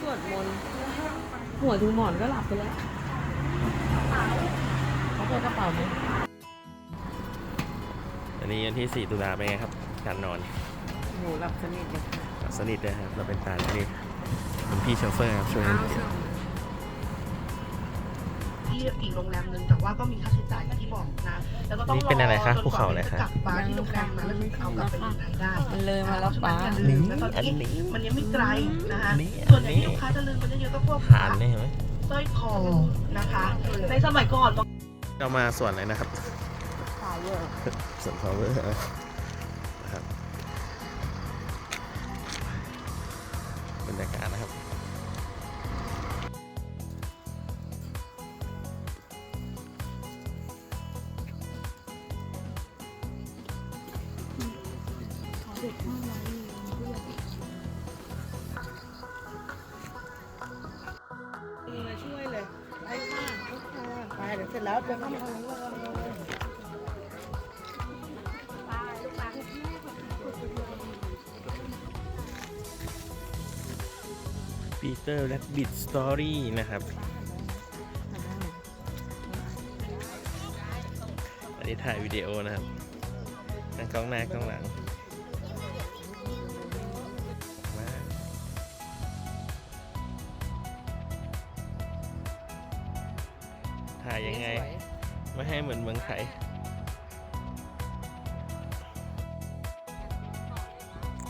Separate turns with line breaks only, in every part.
สวดมนต์หัวถึงหมอนก็หลับไปแล้วเขาเจอกระเป๋าไหม
อันนี้วันที่ 4 ตุลาเป็นไงครับ การนอน
โอ้โหหลับสนิทเลยค่ะ
หลับสนิทเลยครับ เราเป็นตาที่นี่เป็นพี่โชเฟอร์ครับช่วย
อ้า
กัน
วเชื่อม
ที่อีกโรงแรมหนึ่งแต่ว่าก็มีค่าใช้จ่ายอย่างที่บอกนะ แล้วก็ต้อง
นี่เป็นอะไรคะ
จก
ภู
ว่า
เขาอะไรคะ
จกลับมาที่โรงแรมนั้นแล้วถึงเอากลับไปเมืองไทยได้
มันเลยมาแล้วป้า
อย่ลืมนะตอน
อัน
นี้
นี้
มันยังไม่ไกลนะคะ
นี่
ส่วนใหญ่
อันนี้
ที่ลูกค้าจะลืมกันเยอะๆก็พวก
ฐานนี่เห็นไหม
สร้อยคอนะคะ ในสมัยก่อน
เรามาส่วนอะไรนะครับ
สายเยอะ
ส่วน power นะครั
เสร็จแล้วเดินเข้ามาทางนี้
ปีเตอร์และบิดสตอรี่นะครับอันนี้ถ่ายวิดีโอนะครับทั้งกล้องหน้ากล้องหลัง ถ่ายยังไง ไม่ให้เหมือนเมืองไทย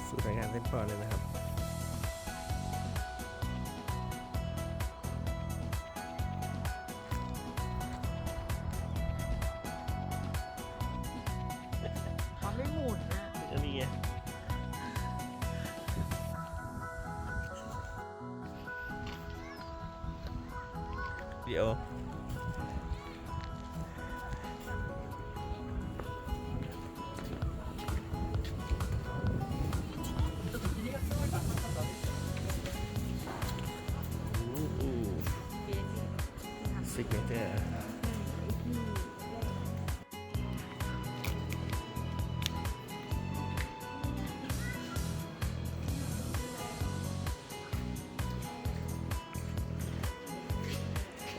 สูตรการเส้นปอนเลยนะครับ
เขาไม่หมุนนะ
อันนี้ไงเดี๋ยว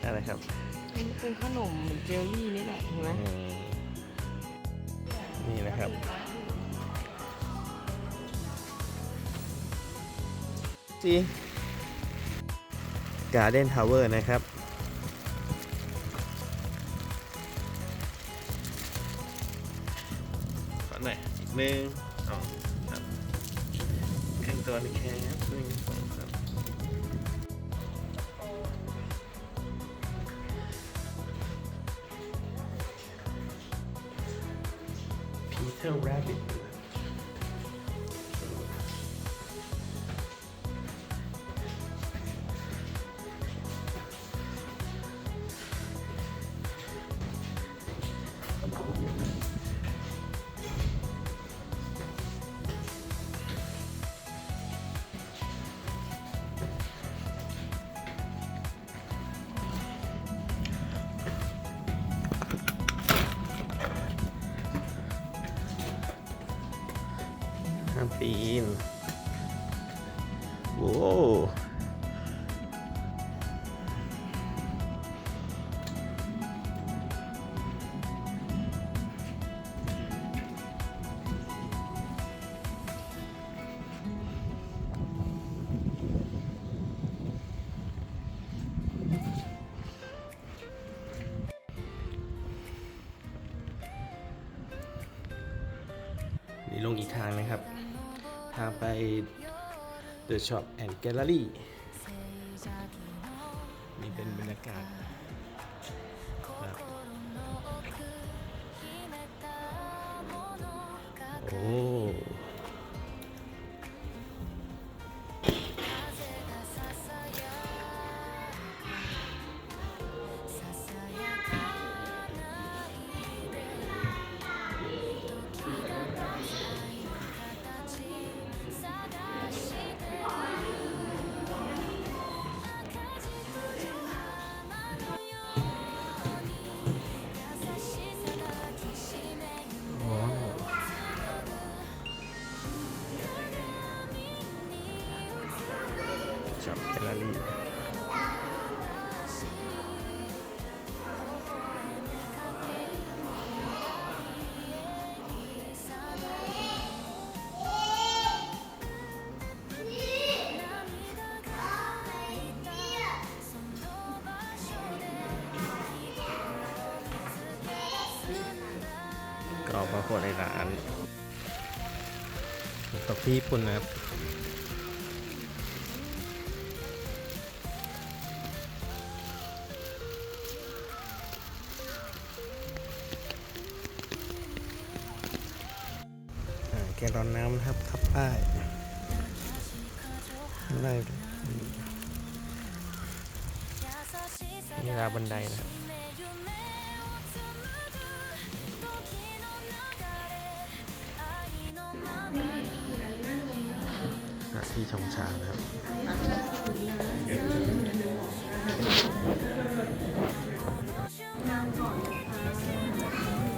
อะไรครับ
มันเป็นขนมเหมือนเจลลี่นี่แหละเห็นไหม
อืมนี่นะครับ จีการ์เด้นทาวเวอร์นะครับ ขอหน่อยอีกหนึ่งสองสามครึ่งตัวนี่แค่หนึ่ง สอามพีเตอร์แรบบิทห้ามปีนโว้วนี่ลงอีกทางนะครับ ไป The Shop and Gallery นี่เป็นบรรยากาศ แกลเลอรี่ก็ออกมาพวกในร้านกับพี่ญี่ปุ่นนะครับ น้ำนะครับทับป้ายได้นี่ราบันไดนะครับที่ชงชานะครับ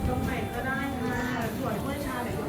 ตรงไหนก็ได้ค่ะส่วนถ้วยชาไหน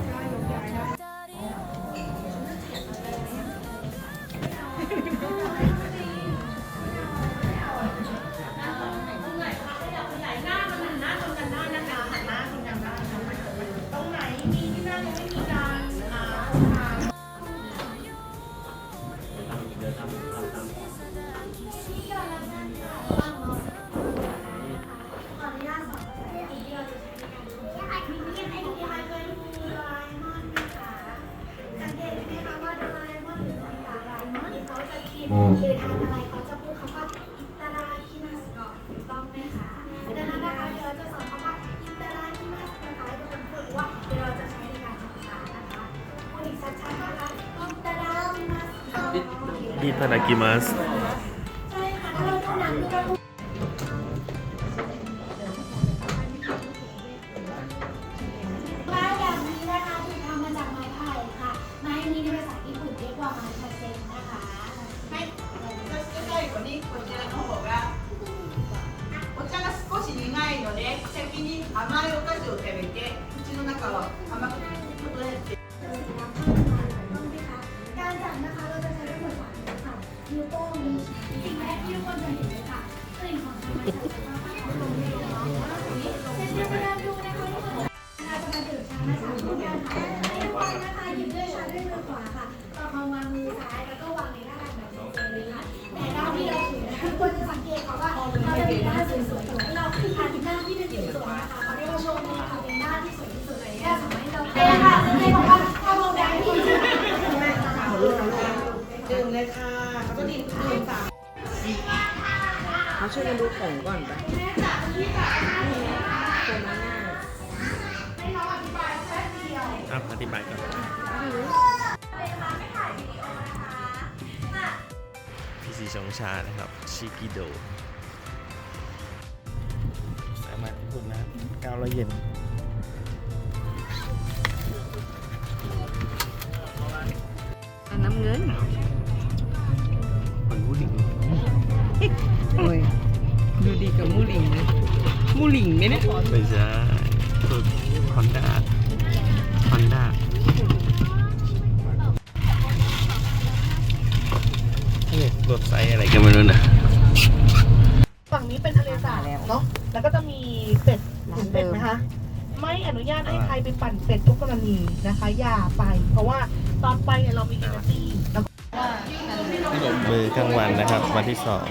いただきます。
ใช่ค่ะถ้าเราเท่านั้นก็รู้ไม้แบบนี้นะคะถูกทำมาจากไม้ไผ่ค่ะ ไม้นี้ในภาษาญี่ปุ่นเรียกว่าไม้คาเซนนะคะ
ใกล้ๆกว่านี้こちらの方がお茶が少し苦いので先に甘いお菓子を食べて口の中を甘く
ดื่มเลยค่ะเขาก็ดื่มดื่มสามเขา
ช่วยกันดูของก่อนปะตัวนั้นน่ะ
ครับอธิบายก่อนพี่สีชงชานะครับ ชิกิโดสามารถญี่ปุ่นนะครับก้าวละเย็น
อันน้ำเงิน
คน
มูหลิงไหมเนี่ย
ไม่ใช่ตัวฮอนด้าฮอนด้านี่รถไซส์อะไรกันไม่รู้นะ
ฝั่งนี้เป็นทะเลสาบเนาะแล้วก็จะมีเป็ดเห็นเป็ดไหมคะ ไม่อนุญาตให้ใครไปปั่นเป็ดทุกกรณีนะคะ อย่าไป เพราะว่าตอนไปเนี่ยเรามีเอเนอร์จีแล้วก็
มือกลางวันนะครับวันที่สอง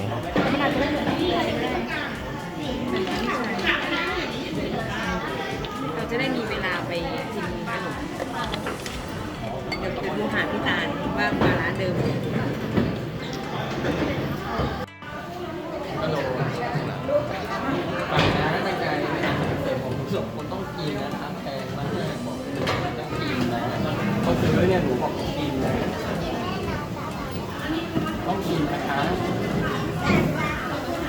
กินนะ
ครับแพงมากเลยบอกต้องกินนะเขาซื้อเนี่ยหนูบอกกินนะต้องกินนะคะ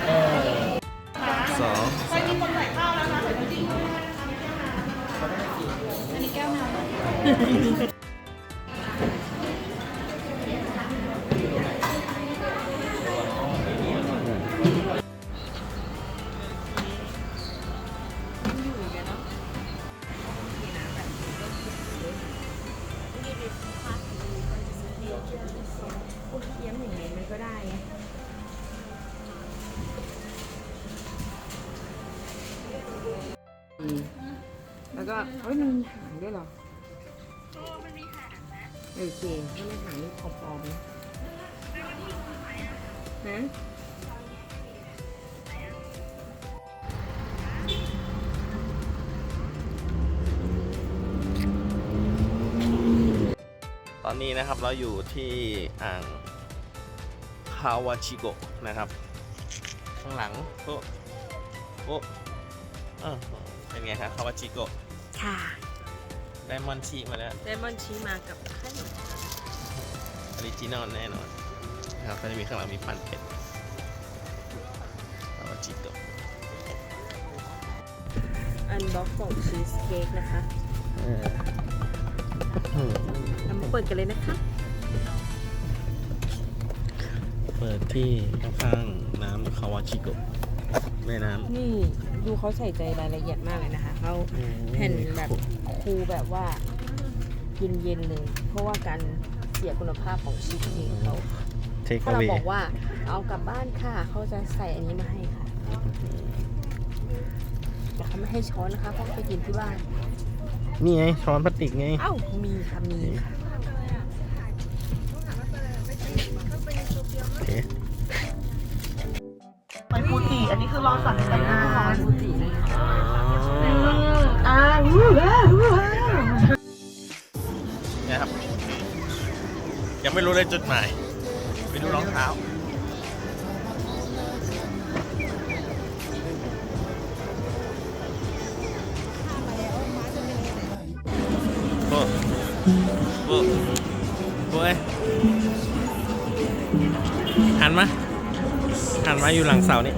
เออ
สอง
ไปมีคนใส่ข้าวแล้วนะใส่จริง
พวกเคี้ยมอย่างนี้มั ก็ได้แล้วก็เฮ้ยมันมีหางด้วยเหรอโอ้มันมีหางนะโอเคถ้าไม่หางนี่ขอปลอมนะนะ
ตอนนี้นะครับเราอยู่ที่อ่างาวาชิโกะนะครับ ข้างหลังโอ้โอ้เออเป็นไงครับคาวาชิโกะ
ค่ะ
ได้มอนชีมาแล้ว
ไดมอนด์ชี้มากับขนม
ออริจินอลแน่นอนนะครับก็จะมีข้างหลังมีปันเป็ดคาวาชิโกะ
อันบ็อกของชีสเค้กนะคะ
เอออืม
เรามาเปิดกันเลยนะคะ
เปิดที่ข้างๆน้ำคาวาชิโกะแม่น้ำ
นี่ดูเขาใส่ใจรายละเอียดมากเลยนะคะเขาแผ่นแบบคูแบบว่าเย็นๆเลย เพราะว่าการเสียคุณภาพของชีสเค้กเขา
เทค
ถ้าเรา
เว
บอกว่าเอากลับบ้านค่ะเขาจะใส่อันนี้มาให้ค่ะแต่เขาไม่ให้ช้อนนะคะเพราะไปกินที่บ้าน
นี่ไงช้อนพลาสติกไง
เอ้ามีค่ะมีค่ะ
อั
นนี้คือรอสั่งกันนานอ่าวู้ว้าววู้ว้าว
นะครับ ยังไม่รู้เลยจุดหมาย ไปดูรองเท้าโอ้โอ้โอ้ยหันมา หันมาอยู่หลังเสานี่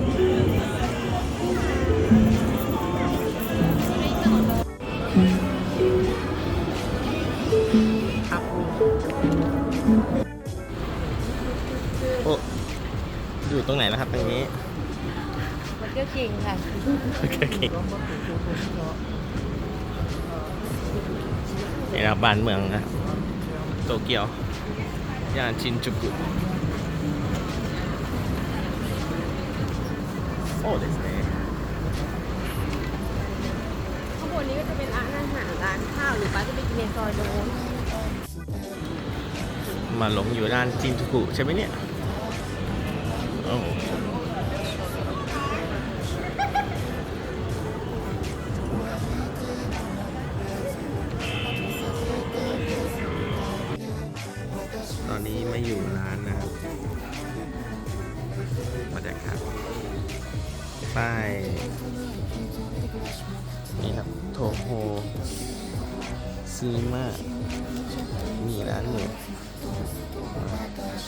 โอ้อยู่ตรงไหนแล้วครับตรงนี้
มันก็จริงค่ะ
โอเคโอเคนี่นะครับบ้านเมืองนะครับโตเกียวย่านชินจูกุ โอ้เด็กเลย
ข้างบนนี้ก็จะเป็นร้านอาหารร้านข้าวหรือป้าจะไปกินในซอยโน้น
มาหลงอยู่ด้านชินจูกุใช่ไหมเนี่ยโอ้ตอนนี้ไม่อยู่ร้านนะครับบรรยากาศ ป้ายนี่ครับโทโฮซีนีมามีร้านหมู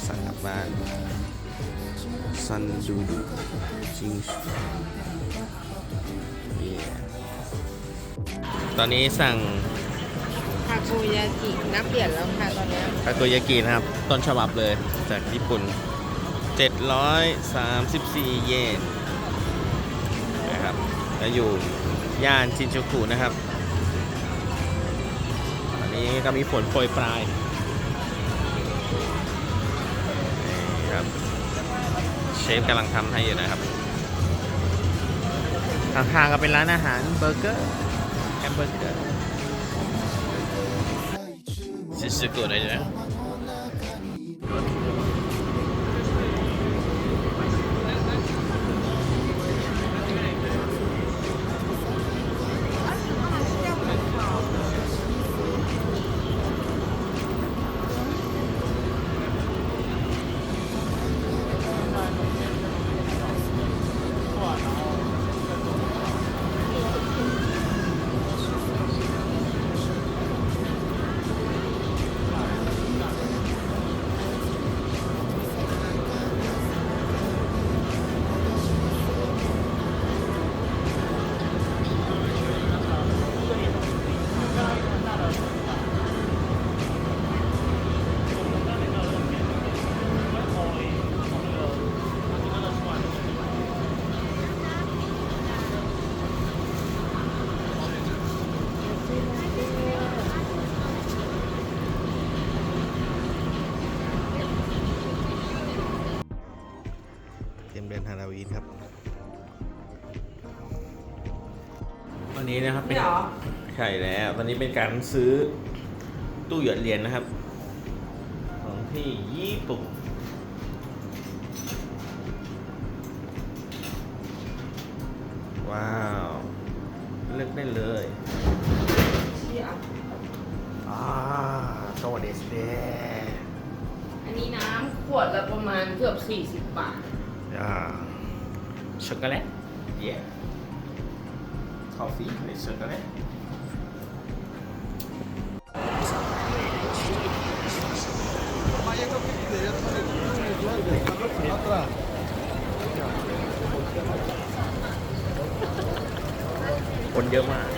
สั่งกลับบ้านซันดูดูจิงชูเย่ตอนนี้สั่ง
ทาโกยากินับเปลี่ยนแล้วค่ะตอนเนี้ย
ทาโกยากินะครับ ต้นฉบับเลยจากญี่ปุ่น 734 เยน นะครับแล้วอยู่ย่านชินจูกุนะครับ ตอนนี้ก็มีฝนโปรยปลายครับเชฟกำลังทำให้อยู่นะครับข้างๆก็เป็นร้านอาหารเบอร์เกอร์แฮมเบอร์เกอร์ชิซุกุเลยนะ วีนครับ วันนี้นะครับเป็นใช่แล้วตอนนี้เป็นการซื้อตู้หยอดเหรียญนะครับ ของที่ญี่ปุ่นว้าว เลือกได้เลยอ่าโตเดสเด
อันนี้น้ำขวดละประมาณเกือบ40 บาท
อ่า ช็อกโกแลต yeah coffee with chocolate คนเยอะมาก